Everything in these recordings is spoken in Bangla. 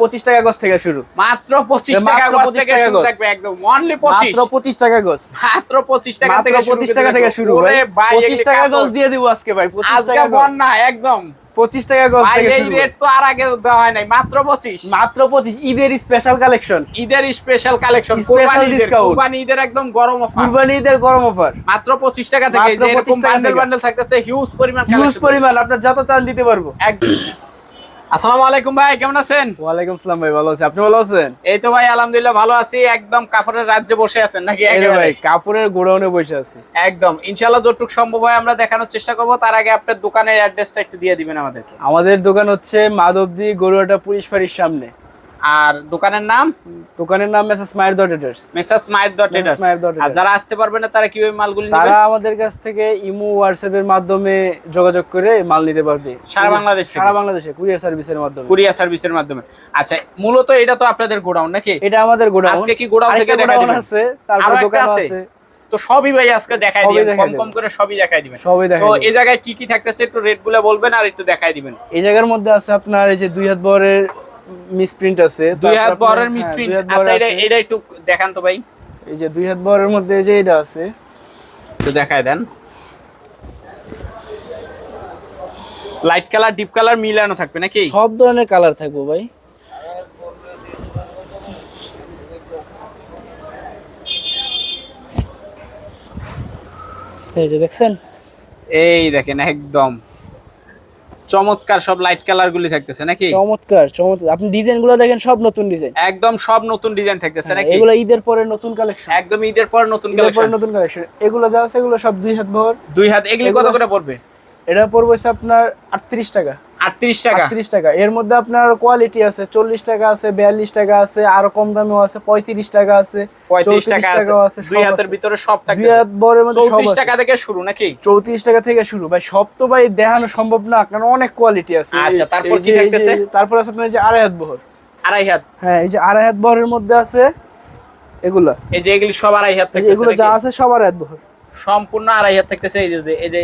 পঁচিশ টাকা গজ থেকে শুরু। মাত্র পঁচিশ টাকা গজ থেকে শুরু থাকবে একদম অনলি পঁচিশ। মাত্র পঁচিশ টাকা গজ মাত্র পঁচিশ টাকা থেকে শুরু পঁচিশ টাকা থেকে শুরু ওরে ভাই। ভাই পঁচিশ টাকা গজ দিয়ে দিব আজকে ভাই। পঁচিশ টাকা বন্যা একদম। পঁচিশ টাকা গজ থেকে শুরু। রেট তো আর আগে দেওয়া হয় নাই মাত্র পঁচিশ। মাত্র পঁচিশ ঈদের স্পেশাল কালেকশন ঈদের স্পেশাল কালেকশন কোরবানি ঈদের একদম গরম অফার কুরবানি ঈদের গরম অফার মাত্র পঁচিশ টাকা থেকে এরকম বান্ডেল বান্ডেল থাকতেছে হিউজ পরিমাণ হিউজ। পরিমাণ আপনার যত চান দিতে পারব। একদম। আসসালামু আলাইকুম ভাই কেমন আছেন? ওয়ালাইকুম আসসালাম ভাই ভালো আছি। আপনি ভালো আছেন? এই তো ভাই আলহামদুলিল্লাহ ভালো আছি। একদম কাপড়ের রাজ্যে বসে আছেন নাকি ভাই কাপড়ের গোডাউনে বসে আছি। একদম। ইনশাআল্লাহ যতটুকু সম্ভব হয় আমরা দেখানোর চেষ্টা করব। তার আগে আপনার দোকানের অ্যাড্রেসটা একটু দিয়ে দিবেন আমাদেরকে। আমাদের দোকান হচ্ছে মাধবদী গরুয়াটা পুলিশ ফাঁড়ির সামনে। আর দোকানের নাম? দোকানের নাম মেসাস মায়ের ডট এডার্স মেসাস মাইট ডট dot আর যারা আসতে পারবে না তারা কীভাবে মালগুলি নেবে? তারা আমাদের কাছ থেকে ইমো হোয়াটসঅ্যাপ এর মাধ্যমে যোগাযোগ করে মাল নিতে পারবে। সারা বাংলাদেশ থেকে? সারা বাংলাদেশে কুরিয়ার সার্ভিসের মাধ্যমে। কুরিয়ার সার্ভিসের মাধ্যমে। আচ্ছা মূলত এটা তো আপনাদের গোডাউন নাকি? এটা আমাদের গোডাউন। আজকে কি গোডাউন থেকে দেখা দিবেন? আছে তারপর দোকান আছে? তো সবই ভাই আজকে দেখাই দিবেন কম কম করে সবই দেখাই দিবেন। সবই দেখা তো এই জায়গায় কি কি থাকতেছে একটু রেটগুলো বলবেন আর একটু দেখাই দিবেন। এই জায়গার মধ্যে আছে আপনার এই যে দুই হাত বরের মিসপ্রিন্ট আছে দুই হাত বরের হ্যাঁ, মিসপ্রিন্ট। আচ্ছা এটা এটা একটু দেখান তো ভাই। এই যে দুই হাত বরের মধ্যে এই যে এটা আছে। একটু দেখায় দেন। লাইট কালার ডিপ কালার মিলানো থাকবে নাকি? সব ধরনের কালার থাকবে ভাই। এই যে দেখছেন? এই দেখেন একদম। চমৎকার সব লাইট কালার গুলি থাকতেছে নাকি? চমৎকার চমৎকার। আপনি ডিজাইনগুলো দেখেন সব নতুন ডিজাইন একদম সব নতুন ডিজাইন থাকতেছে নাকি? এগুলো ঈদের পরে নতুন কালেকশন একদম ঈদের পরে নতুন কালেকশন নতুন কালেকশন এগুলো যা আছে এগুলো সব দুই হাত ভর। দুই হাত এগুলি কত করে পড়বে? এটা পড়বে আপনার আটত্রিশ টাকা। আটত্রিশ টাকা? আটত্রিশ টাকা। এর মধ্যে আপনার কোয়ালিটি আছে চল্লিশ টাকা আছে বিয়াল্লিশ টাকা আছে আরও কম দামেও আছে পঁয়ত্রিশ টাকা আছে পঁয়ত্রিশ টাকা আছে দুই হাতের ভিতরে সব দুই হাত বরের মধ্যে চৌত্রিশ টাকা থেকে শুরু নাকি? চৌত্রিশ টাকা থেকে শুরু। ভাই সব তো ভাই দেখানো সম্ভব না কারণ অনেক কোয়ালিটি আছে। আচ্ছা, তারপর কি থাকতেছে? তারপর আছে আপনার যে আড়াই হাত বহর। আড়াই হাত। হ্যাঁ এই যে আড়াই হাত বহরের মধ্যে আছে এগুলা। এই যে এগুলি সব আড়াই হাত এগুলো যা আছে সব আড়াই হাত বহর। সম্পূর্ণ আড়াই হাত থাকতেছে এই যে এই যে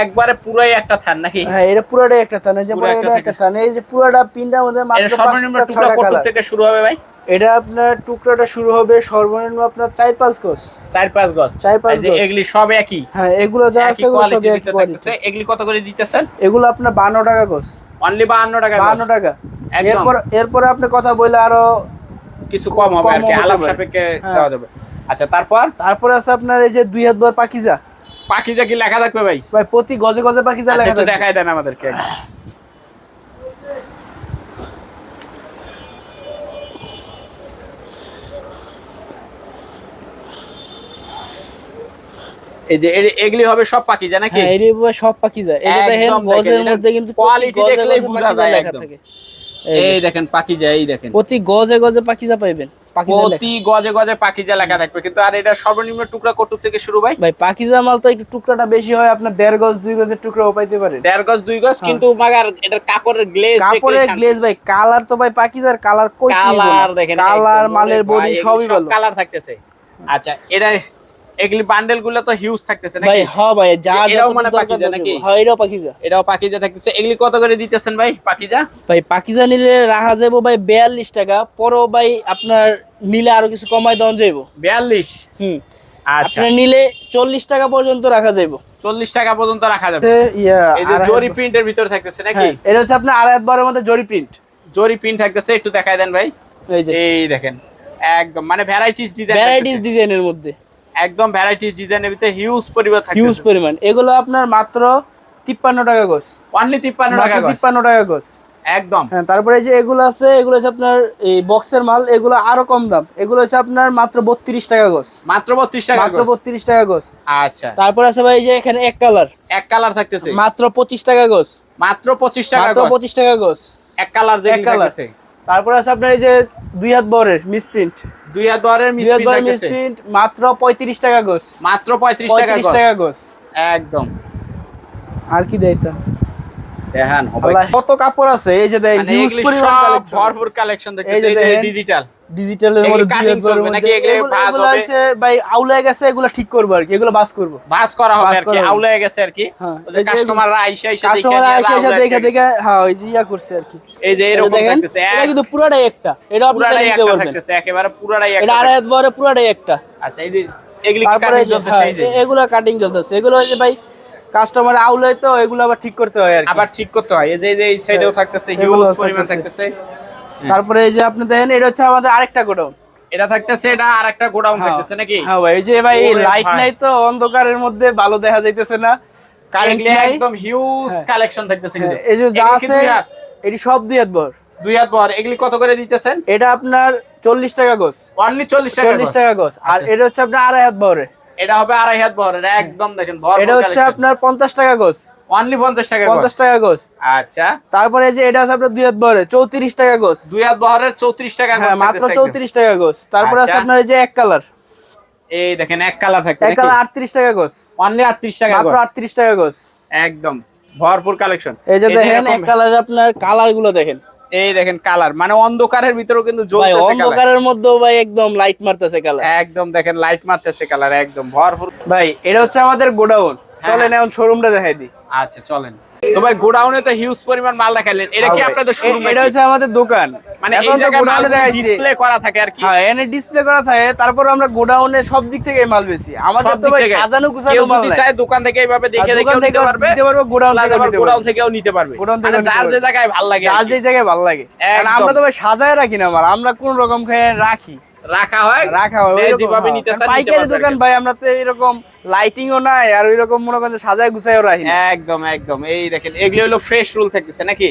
একবারে পুরাই একটা থান নাকি? হ্যাঁ এটা পুরোটাই একটা থান এই যে পুরো পুরো একটা থান এই যে পুরোটা পিনটার মধ্যে মাত্র সর্বনিম্ন টুকরা কত থেকে শুরু হবে ভাই। এটা আপনার টুকরাটা শুরু হবে সর্বনিম্ন আপনার চার পাঁচ গজ। চার পাঁচ গজ। চার পাঁচ এই যে গজ। এগুলি সব একই? হ্যাঁ এগুলো যা আছে এগুলো সব একই থাকতেছে। এগুলি কত করে দিতেছেন? এগুলো আপনার বান্ন টাকা গজ। অনলি বাহান্ন টাকা বান্ন গজ। টাকা। একদম। এরপর এরপরে আপনি কথা বললে আরও কিছু কম হবে আর কি আলাপ সাপেক্ষে হ্যাঁ। দেওয়া যাবে। আচ্ছা তারপর? তারপর আছে আপনার এই যে দুই হাত বর পাকিজা। পাখিজা কি লেখা থাকবে ভাই? ভাই প্রতি গজে গজে পাকিজা আচ্ছা লেখা থাকবে। দেখাই দেন আমাদেরকে। এই যে এগুলি হবে সব পাখিজা নাকি? হ্যাঁ সব পাকিজা। এই দেখেন গজের মধ্যে কিন্তু গজে দেখলেই বোঝা যায় লেখা একদম। থাকে। এই দেখেন। পাখিজা এই দেখেন। প্রতি গজে গজে পাকিজা পাইবেন। পাকিজা প্রতি গজে গজে পাকিজা লেখা থাকবে। কিন্তু আর এটা সর্বনিম্ন টুকরা কটুক থেকে শুরু ভাই। ভাই পাকিজা মাল তো একটু টুকরাটা বেশি হয় আপনার দেড় গজ দুই গজের টুকরা পাইতে পারে। দেড় গজ দুই গজ হ্যাঁ। কিন্তু মাগার এটা কাপড়ের গ্লেজ কাপড়ের গ্লেজ ভাই কালার তো ভাই পাকিজার কালার কই কালার দেখেন কালার মালের বডি সবই ভালো কালার থাকতেছে। আচ্ছা এটা এগুলি বান্ডেলগুলো তো হিউজ থাকতেছে ভাই নাকি হ্যাঁ ভাই যা এটাও মানে পাকিজা নাকি? হ্যাঁ এটাও পাকিজা। এটাও পাখিজা থাকতেছে। এগুলি কত করে দিতেছেন ভাই পাখিজা ভাই পাকিজা নিলে রাখা যাব ভাই বিয়াল্লিশ টাকা পরও ভাই আপনার নিলে আরও কিছু কমাই দেওয়া যাইব। বিয়াল্লিশ? হুম। আচ্ছা। আপনার নিলে চল্লিশ টাকা পর্যন্ত রাখা যাইব। চল্লিশ টাকা পর্যন্ত রাখা যাবে। এই যে জরি প্রিন্টের ভিতরে থাকতেছে নাকি? হ্যাঁ, এটা হচ্ছে আপনার আড়াই বারের মধ্যে জরি প্রিন্ট জরি প্রিন্ট থাকতেছে একটু দেখাই দেন ভাই। এই যে। এই দেখেন। একদম মানে ভ্যারাইটিস ডিজাইন ভ্যারাইটিস ডিজাইনের মধ্যে। একদম ভ্যারাইটিস ডিজাইনের ভিতরে হিউজ পরিবার হিউজ থাকতেছে পরিমাণ। এগুলো আপনার মাত্র তিপ্পান্ন টাকা গোস অনলি 53 টাকা গজ। তিপ্পান্ন টাকা গোস একদম। হ্যাঁ তারপরে এই যে এগুলো আছে এগুলো হচ্ছে আপনার এই বক্সের মাল এগুলো আরও কম দাম। এগুলো হচ্ছে আপনার মাত্র বত্রিশ টাকা গোস মাত্র 32 টাকা মাত্র গজ। বত্রিশ টাকা গোস আচ্ছা। তারপর আছে ভাই এই যে এখানে এক কালার এক কালার থাকতেছে। মাত্র পঁচিশ টাকা গোস মাত্র 25 টাকা মাত্র গজ। পঁচিশ টাকা গোস এক কালার যে। থাকতেছে। তারপর আছে আপনার এই যে দুই হাত বরের মিসপ্রিন্ট দুই হাত বরের প্রিন্ট মিসপ্রিন্ট মাত্র পঁয়ত্রিশ টাকা গোস। মাত্র 35 টাকা পঁয়ত্রিশ গজ। টাকা গোস। একদম। আর কি দেয়তাম দেখান হবে। কত কাপড় আছে? এই যে দেখেন মানে হিউজ পরিমাণ কালেকশন ভরপুর কালেকশন দেখতেছি এই যে ডিজিটাল ডিজিটালের মধ্যে cutting 2000 চলবে নাকি? এগুলো এগুলো ভাঁজ হবে? হচ্ছে ভাই আউলে গেছে এগুলো ঠিক করব আর কি এগুলো বাস করব। বাস করা হবে আর কি করা গেছে আর কি। হ্যাঁ, কাস্টমাররা আইসা আইসা দেখে দেখে দেখে হ্যাঁ ওই যে ইয়া করছে আর কি। এই যে এরকম থাকতেছে এটা কিন্তু পুরাটাই একটা। এটা আপনি পুরাটাই একটা থাকতেছে একেবারে পুরাটাই একটা এটা আড়াই হাত পুরাটাই একটা। আচ্ছা এই যে এগুলি কাটিং চলতেছে হ্যাঁ, এগুলো কাটিং চলতেছে। এগুলো ভাই কাস্টমার আউলে তো এগুলো আবার ঠিক করতে হয় আর আবার ঠিক করতে হয়। এই যে এই সাইডেও থাকতেছে হিউজ পরিমাণ থাকতেছে। তারপরে এই যে আপনি দেখেন এটা হচ্ছে আমাদের আরেকটা গোডাউন। এটা থাকতেছে এটা আরেকটা গোডাউন থাকতেছে নাকি? হ্যাঁ ভাই এই যে ভাই লাইট নাই তো অন্ধকারের মধ্যে ভালো দেখা যাইতেছে না। কারেন্টলি একদম হিউজ হ্যাঁ। কালেকশন থাকতেছে কিন্তু। হ্যাঁ, এই যে যা আছে দুই হাত? এটি সব দিয়ে একবার দুই হাত বহর এগুলি কত করে দিতেছেন? এটা আপনার চল্লিশ টাকা গোস অনলি চল্লিশ টাকা চল্লিশ গজ। টাকা গোস আর আচ্ছা। এটা হচ্ছে আপনার আড়াই হাত বহরে এটা হবে আড়াই হাত বহর এটা একদম দেখেন এটা হচ্ছে আপনার পঞ্চাশ টাকা গোস। অনলি পঞ্চাশ টাকা গজ। পঞ্চাশ টাকা গোস। আচ্ছা। তারপরে যে এটা আছে আপনার দুই হাত বহরে টাকা গোস। দুই হাত বহরের টাকা হ্যাঁ মাত্র থাকতেছে একদম। চৌত্রিশ টাকা গোস। তারপরে আছে আচ্ছা। আপনার এই যে এক কালার। এই দেখেন এক কালার থাকবে এক কালার আটত্রিশ টাকা গোস। অনলি আটত্রিশ টাকা মাত্র গজ। আটত্রিশ টাকা গোস। একদম। ভরপুর কালেকশন এই যে দেখেন এক কালারে আপনার কালারগুলো দেখেন। এই দেখেন কালার। মানে অন্ধকারের ভিতরেও কিন্তু জ্বলতেছে অন্ধকারের মধ্যেও ভাই একদম লাইট মারতেছে কালার একদম দেখেন লাইট মারতেছে কালার একদম ভরপুর। ভাই এটা হচ্ছে আমাদের গোডাউন। হ্যাঁ। চলেন এখন শোরুমটা দেখাই দিই। আচ্ছা চলেন। তো ভাই গোডাউনে তো হিউজ পরিমাণ মাল দেখালেন। এটা কি হ্যাঁ আপনাদের শোরুম এটা হচ্ছে আমাদের দোকান। মানে এই জায়গায় গোডাউনে ডিসপ্লে করা থাকে আর কি? হ্যাঁ এনে ডিসপ্লে করা থাকে তারপর আমরা গোডাউনে সব দিক থেকে মাল বেশি আমাদের তো ভাই সাজানো গুছানো মাল যদি চায় দোকান থেকে এইভাবে দেখে দেখে নিতে পারবে নিতে পারবে গোডাউন থেকে গোডাউন থেকেও নিতে পারবে। গোডাউন মানে থেকেও যার যে জায়গায় ভালো লাগে যার যে জায়গায় ভালো লাগে। কারণ আমরা তো ভাই সাজায় রাখি না মাল আমরা কোন রকম খেয়ে রাখি। রাখা হয় রাখা হয় যেভাবে। নিতে চান পাইকারি আর দোকান ভাই আমরা তো এরকম লাইটিংও নাই আর ওই রকম মনে করেন সাজায় গুছায়ও রাখি একদম একদম এই দেখেন এগুলো হলো ফ্রেশ রুল থাকতেছে নাকি?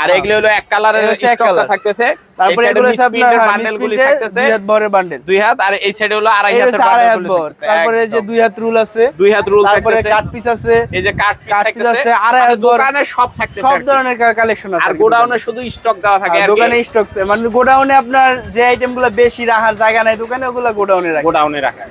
আর এগুলো হলো এক কালারের স্টকটা থাকতেছে। তারপরে এগুলো আপনার বান্ডেল গুলি থাকতেছে। দুই হাত বরের বান্ডেল দুই হাত আর এই সাইডে হলো আড়াই হাতের বান্ডেল বর তারপরে যে দুই হাত রুল আছে। দুই হাত রুল থাকতেছে। তারপরে কাট পিস আছে। এই যে কাঠ পিস থাকতেছে। আড়াই মানে হাত। দোকানে সব থাকতেছে সব ধরনের কালেকশন আছে আর গোডাউনে শুধু স্টক দেওয়া থাকে আর দোকানে স্টক মানে গোডাউনে আপনার যে আইটেমগুলো বেশি রাখার জায়গা নাই দোকানে ওগুলো গোডাউনে রাখে। গোডাউনে রাখা।